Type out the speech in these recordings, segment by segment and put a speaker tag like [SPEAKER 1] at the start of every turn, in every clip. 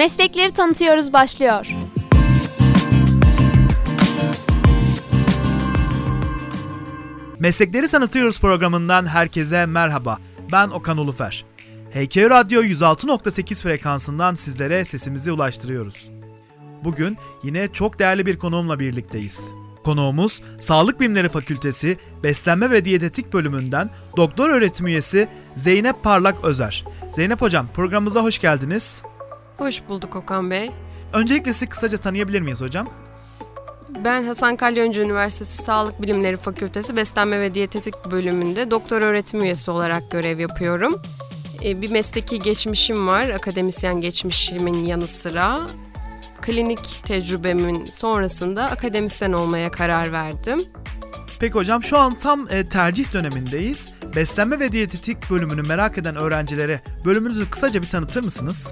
[SPEAKER 1] Meslekleri tanıtıyoruz başlıyor.
[SPEAKER 2] Meslekleri Tanıtıyoruz programından herkese merhaba. Ben Okan Ulufer. HK Radyo 106.8 frekansından sizlere sesimizi ulaştırıyoruz. Bugün yine çok değerli bir konuğumla birlikteyiz. Konuğumuz Sağlık Bilimleri Fakültesi Beslenme ve Diyetetik bölümünden doktor öğretim üyesi Zeynep Parlak Özer. Zeynep Hocam programımıza hoş geldiniz.
[SPEAKER 3] Hoş bulduk Okan Bey.
[SPEAKER 2] Öncelikle sizi kısaca tanıyabilir miyiz hocam?
[SPEAKER 3] Ben Hasan Kalyoncu Üniversitesi Sağlık Bilimleri Fakültesi Beslenme ve Diyetetik bölümünde doktor öğretim üyesi olarak görev yapıyorum. Ee, Bir mesleki geçmişim var, akademisyen geçmişimin yanı sıra. Klinik tecrübemin sonrasında akademisyen olmaya karar verdim.
[SPEAKER 2] Peki hocam şu an tam e, tercih dönemindeyiz. Beslenme ve diyetetik bölümünü merak eden öğrencilere bölümünüzü kısaca bir tanıtır mısınız?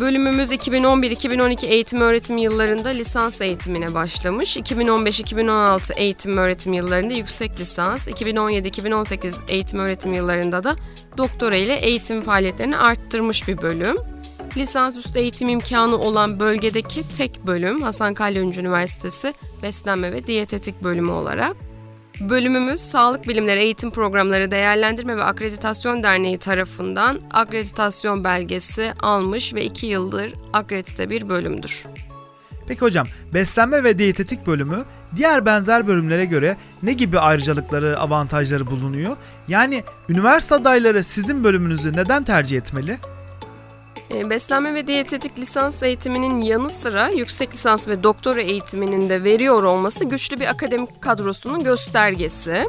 [SPEAKER 3] Bölümümüz 2011-2012 eğitim öğretim yıllarında lisans eğitimine başlamış. 2015-2016 eğitim öğretim yıllarında yüksek lisans, 2017-2018 eğitim öğretim yıllarında da doktora ile eğitim faaliyetlerini arttırmış bir bölüm. Lisansüstü eğitim imkanı olan bölgedeki tek bölüm Hasan Kalyoncu Üniversitesi Beslenme ve Diyetetik bölümü olarak. Bölümümüz Sağlık Bilimleri Eğitim Programları Değerlendirme ve Akreditasyon Derneği tarafından akreditasyon belgesi almış ve 2 yıldır akredite bir bölümdür.
[SPEAKER 2] Peki hocam beslenme ve diyetetik bölümü diğer benzer bölümlere göre ne gibi ayrıcalıkları, avantajları bulunuyor? Yani üniversite adayları sizin bölümünüzü neden tercih etmeli?
[SPEAKER 3] E, Beslenme ve diyetetik lisans eğitiminin yanı sıra yüksek lisans ve doktora eğitiminin de veriyor olması güçlü bir akademik kadrosunun göstergesi.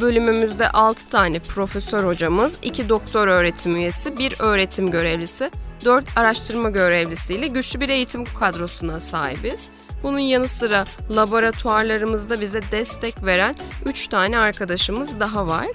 [SPEAKER 3] Bölümümüzde 6 tane profesör hocamız, 2 doktor öğretim üyesi, 1 öğretim görevlisi, 4 araştırma görevlisiyle güçlü bir eğitim kadrosuna sahibiz. Bunun yanı sıra laboratuvarlarımızda bize destek veren 3 tane arkadaşımız daha var.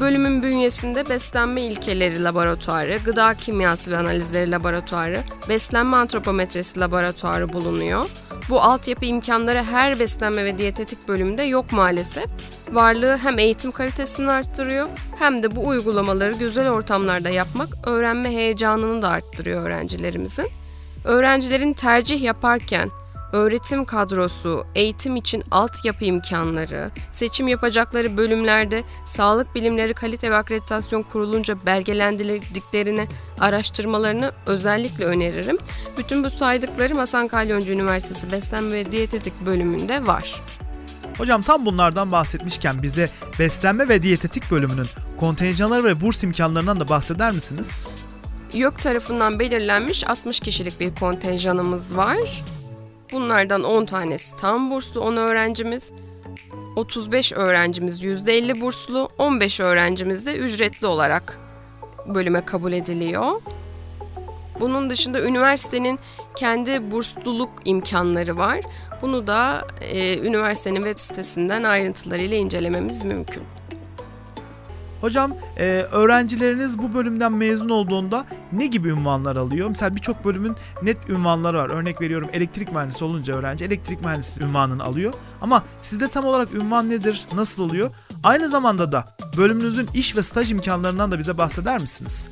[SPEAKER 3] Bölümün bünyesinde beslenme ilkeleri laboratuvarı, gıda kimyası ve analizleri laboratuvarı, beslenme antropometresi laboratuvarı bulunuyor. Bu altyapı imkanları her beslenme ve diyetetik bölümünde yok maalesef. Varlığı hem eğitim kalitesini arttırıyor hem de bu uygulamaları güzel ortamlarda yapmak öğrenme heyecanını da arttırıyor öğrencilerimizin. Öğrencilerin tercih yaparken öğretim kadrosu, eğitim için altyapı imkanları, seçim yapacakları bölümlerde sağlık bilimleri kalite ve akreditasyon kurulunca belgelendirdiklerini araştırmalarını özellikle öneririm. Bütün bu saydıklarım Hasan Kalyoncu Üniversitesi Beslenme ve Diyetetik bölümünde var.
[SPEAKER 2] Hocam tam bunlardan bahsetmişken bize beslenme ve diyetetik bölümünün kontenjanları ve burs imkanlarından da bahseder misiniz?
[SPEAKER 3] YÖK tarafından belirlenmiş 60 kişilik bir kontenjanımız var. Bunlardan 10 tanesi tam burslu 10 öğrencimiz, 35 öğrencimiz %50 burslu, 15 öğrencimiz de ücretli olarak bölüme kabul ediliyor. Bunun dışında üniversitenin kendi bursluluk imkanları var. Bunu da e, üniversitenin web sitesinden ayrıntılarıyla incelememiz mümkün.
[SPEAKER 2] Hocam e, öğrencileriniz bu bölümden mezun olduğunda ne gibi ünvanlar alıyor? Mesela birçok bölümün net ünvanları var. Örnek veriyorum elektrik mühendisi olunca öğrenci elektrik mühendisi ünvanını alıyor. Ama sizde tam olarak ünvan nedir? Nasıl oluyor? Aynı zamanda da bölümünüzün iş ve staj imkanlarından da bize bahseder misiniz?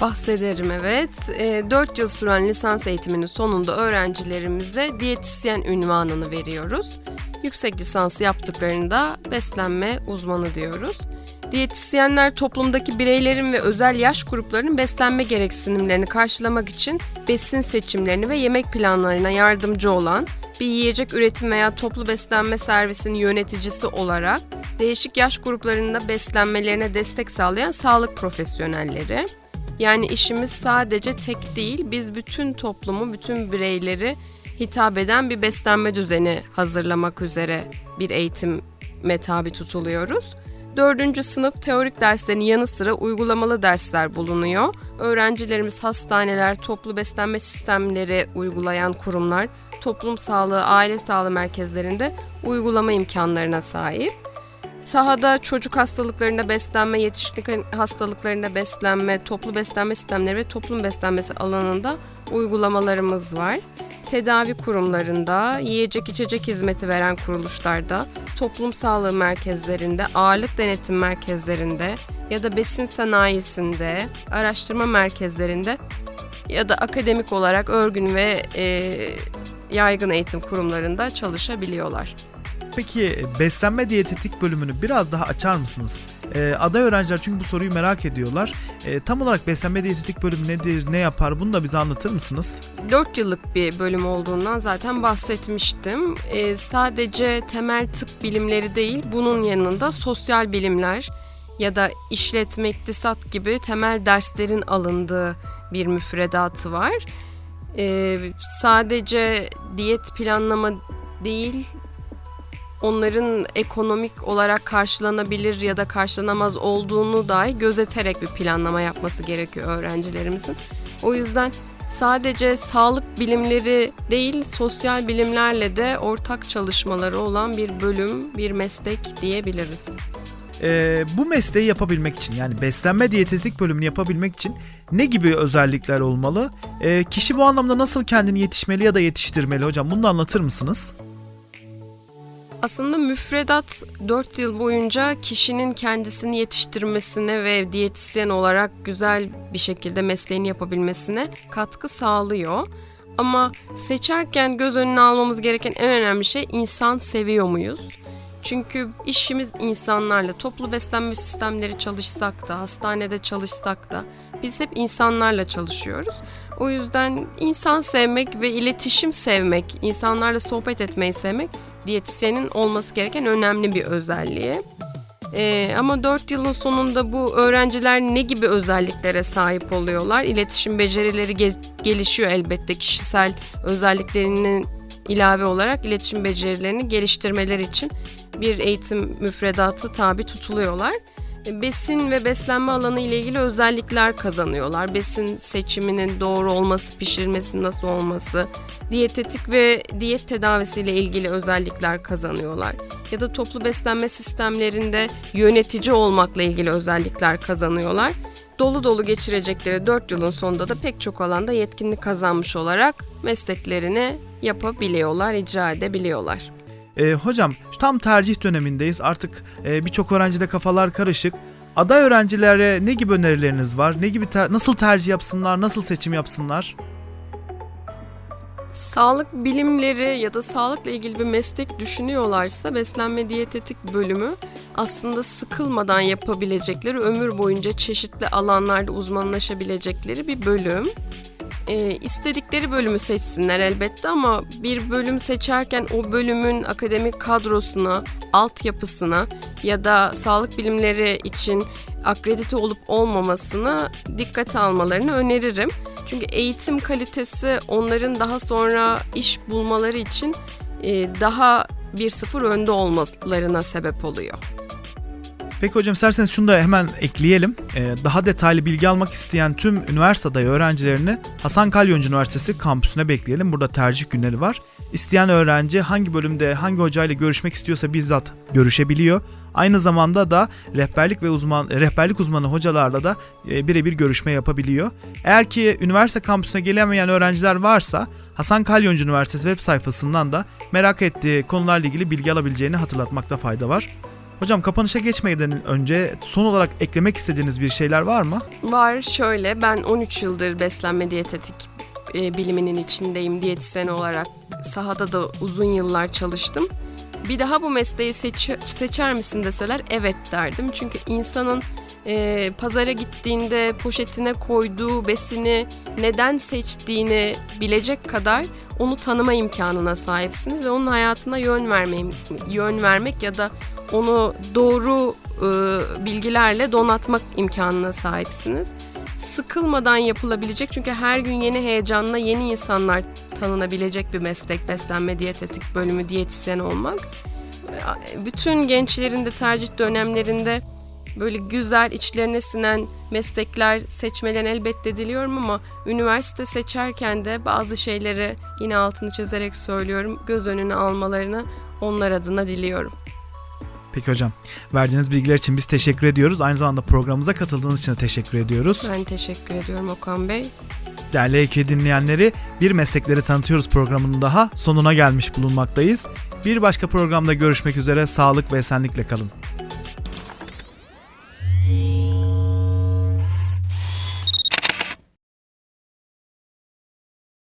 [SPEAKER 3] Bahsederim evet. E, 4 yıl süren lisans eğitiminin sonunda öğrencilerimize diyetisyen ünvanını veriyoruz. Yüksek lisans yaptıklarında beslenme uzmanı diyoruz. Diyetisyenler toplumdaki bireylerin ve özel yaş gruplarının beslenme gereksinimlerini karşılamak için besin seçimlerini ve yemek planlarına yardımcı olan bir yiyecek üretim veya toplu beslenme servisinin yöneticisi olarak değişik yaş gruplarında beslenmelerine destek sağlayan sağlık profesyonelleri. Yani işimiz sadece tek değil, biz bütün toplumu, bütün bireyleri hitap eden bir beslenme düzeni hazırlamak üzere bir eğitime tabi tutuluyoruz. Dördüncü sınıf teorik derslerin yanı sıra uygulamalı dersler bulunuyor. Öğrencilerimiz hastaneler, toplu beslenme sistemleri uygulayan kurumlar, toplum sağlığı, aile sağlığı merkezlerinde uygulama imkanlarına sahip. Sahada çocuk hastalıklarında beslenme, yetişkin hastalıklarında beslenme, toplu beslenme sistemleri ve toplum beslenmesi alanında uygulamalarımız var. Tedavi kurumlarında, yiyecek içecek hizmeti veren kuruluşlarda, toplum sağlığı merkezlerinde, ağırlık denetim merkezlerinde ya da besin sanayisinde, araştırma merkezlerinde ya da akademik olarak örgün ve e, yaygın eğitim kurumlarında çalışabiliyorlar.
[SPEAKER 2] Peki beslenme diyetetik bölümünü biraz daha açar mısınız? Ee, aday öğrenciler çünkü bu soruyu merak ediyorlar. Ee, tam olarak beslenme diyetetik bölümü nedir, ne yapar bunu da bize anlatır mısınız?
[SPEAKER 3] 4 yıllık bir bölüm olduğundan zaten bahsetmiştim. Ee, sadece temel tıp bilimleri değil, bunun yanında sosyal bilimler ya da işletme, iktisat gibi temel derslerin alındığı bir müfredatı var. Ee, sadece diyet planlama değil, onların ekonomik olarak karşılanabilir ya da karşılanamaz olduğunu dahi gözeterek bir planlama yapması gerekiyor öğrencilerimizin. O yüzden sadece sağlık bilimleri değil, sosyal bilimlerle de ortak çalışmaları olan bir bölüm, bir meslek diyebiliriz.
[SPEAKER 2] Ee, bu mesleği yapabilmek için yani beslenme diyetetik bölümünü yapabilmek için ne gibi özellikler olmalı? Ee, kişi bu anlamda nasıl kendini yetişmeli ya da yetiştirmeli hocam? Bunu da anlatır mısınız?
[SPEAKER 3] Aslında müfredat 4 yıl boyunca kişinin kendisini yetiştirmesine ve diyetisyen olarak güzel bir şekilde mesleğini yapabilmesine katkı sağlıyor. Ama seçerken göz önüne almamız gereken en önemli şey insan seviyor muyuz? Çünkü işimiz insanlarla, toplu beslenme sistemleri çalışsak da, hastanede çalışsak da biz hep insanlarla çalışıyoruz. O yüzden insan sevmek ve iletişim sevmek, insanlarla sohbet etmeyi sevmek diyetisyenin olması gereken önemli bir özelliği. Ee, ama 4 yılın sonunda bu öğrenciler ne gibi özelliklere sahip oluyorlar? İletişim becerileri ge- gelişiyor elbette kişisel özelliklerinin ilave olarak iletişim becerilerini geliştirmeleri için bir eğitim müfredatı tabi tutuluyorlar. Besin ve beslenme alanı ile ilgili özellikler kazanıyorlar. Besin seçiminin doğru olması, pişirilmesinin nasıl olması, diyetetik ve diyet tedavisiyle ilgili özellikler kazanıyorlar. Ya da toplu beslenme sistemlerinde yönetici olmakla ilgili özellikler kazanıyorlar. Dolu dolu geçirecekleri 4 yılın sonunda da pek çok alanda yetkinlik kazanmış olarak mesleklerini yapabiliyorlar, icra edebiliyorlar.
[SPEAKER 2] Ee, hocam tam tercih dönemindeyiz. Artık e, birçok öğrencide kafalar karışık. Aday öğrencilere ne gibi önerileriniz var? Ne gibi ter- nasıl tercih yapsınlar? Nasıl seçim yapsınlar?
[SPEAKER 3] Sağlık bilimleri ya da sağlıkla ilgili bir meslek düşünüyorlarsa beslenme diyetetik bölümü aslında sıkılmadan yapabilecekleri, ömür boyunca çeşitli alanlarda uzmanlaşabilecekleri bir bölüm. Ee, istedikleri bölümü seçsinler elbette ama bir bölüm seçerken o bölümün akademik kadrosuna, altyapısına ya da sağlık bilimleri için akredite olup olmamasını dikkate almalarını öneririm. Çünkü eğitim kalitesi onların daha sonra iş bulmaları için e, daha bir sıfır önde olmalarına sebep oluyor.
[SPEAKER 2] Peki hocam isterseniz şunu da hemen ekleyelim. Ee, daha detaylı bilgi almak isteyen tüm üniversite adayı öğrencilerini Hasan Kalyoncu Üniversitesi kampüsüne bekleyelim. Burada tercih günleri var. İsteyen öğrenci hangi bölümde hangi hocayla görüşmek istiyorsa bizzat görüşebiliyor. Aynı zamanda da rehberlik ve uzman rehberlik uzmanı hocalarla da e, birebir görüşme yapabiliyor. Eğer ki üniversite kampüsüne gelemeyen öğrenciler varsa Hasan Kalyoncu Üniversitesi web sayfasından da merak ettiği konularla ilgili bilgi alabileceğini hatırlatmakta fayda var. Hocam kapanışa geçmeden önce son olarak eklemek istediğiniz bir şeyler var mı?
[SPEAKER 3] Var şöyle ben 13 yıldır beslenme diyetetik e, biliminin içindeyim diyetisyen olarak sahada da uzun yıllar çalıştım. Bir daha bu mesleği seç- seçer misin deseler evet derdim. Çünkü insanın e, pazara gittiğinde poşetine koyduğu besini neden seçtiğini bilecek kadar onu tanıma imkanına sahipsiniz ve onun hayatına yön verme yön vermek ya da onu doğru e, bilgilerle donatmak imkanına sahipsiniz. Sıkılmadan yapılabilecek çünkü her gün yeni heyecanla yeni insanlar tanınabilecek bir meslek beslenme diyetetik bölümü diyetisyen olmak. Bütün gençlerin de tercih dönemlerinde böyle güzel içlerine sinen meslekler seçmelerini elbette diliyorum ama üniversite seçerken de bazı şeyleri yine altını çizerek söylüyorum göz önüne almalarını onlar adına diliyorum.
[SPEAKER 2] Peki hocam. Verdiğiniz bilgiler için biz teşekkür ediyoruz. Aynı zamanda programımıza katıldığınız için de teşekkür ediyoruz.
[SPEAKER 3] Ben teşekkür ediyorum Okan Bey.
[SPEAKER 2] Değerli EK dinleyenleri bir meslekleri tanıtıyoruz programının daha sonuna gelmiş bulunmaktayız. Bir başka programda görüşmek üzere sağlık ve esenlikle kalın.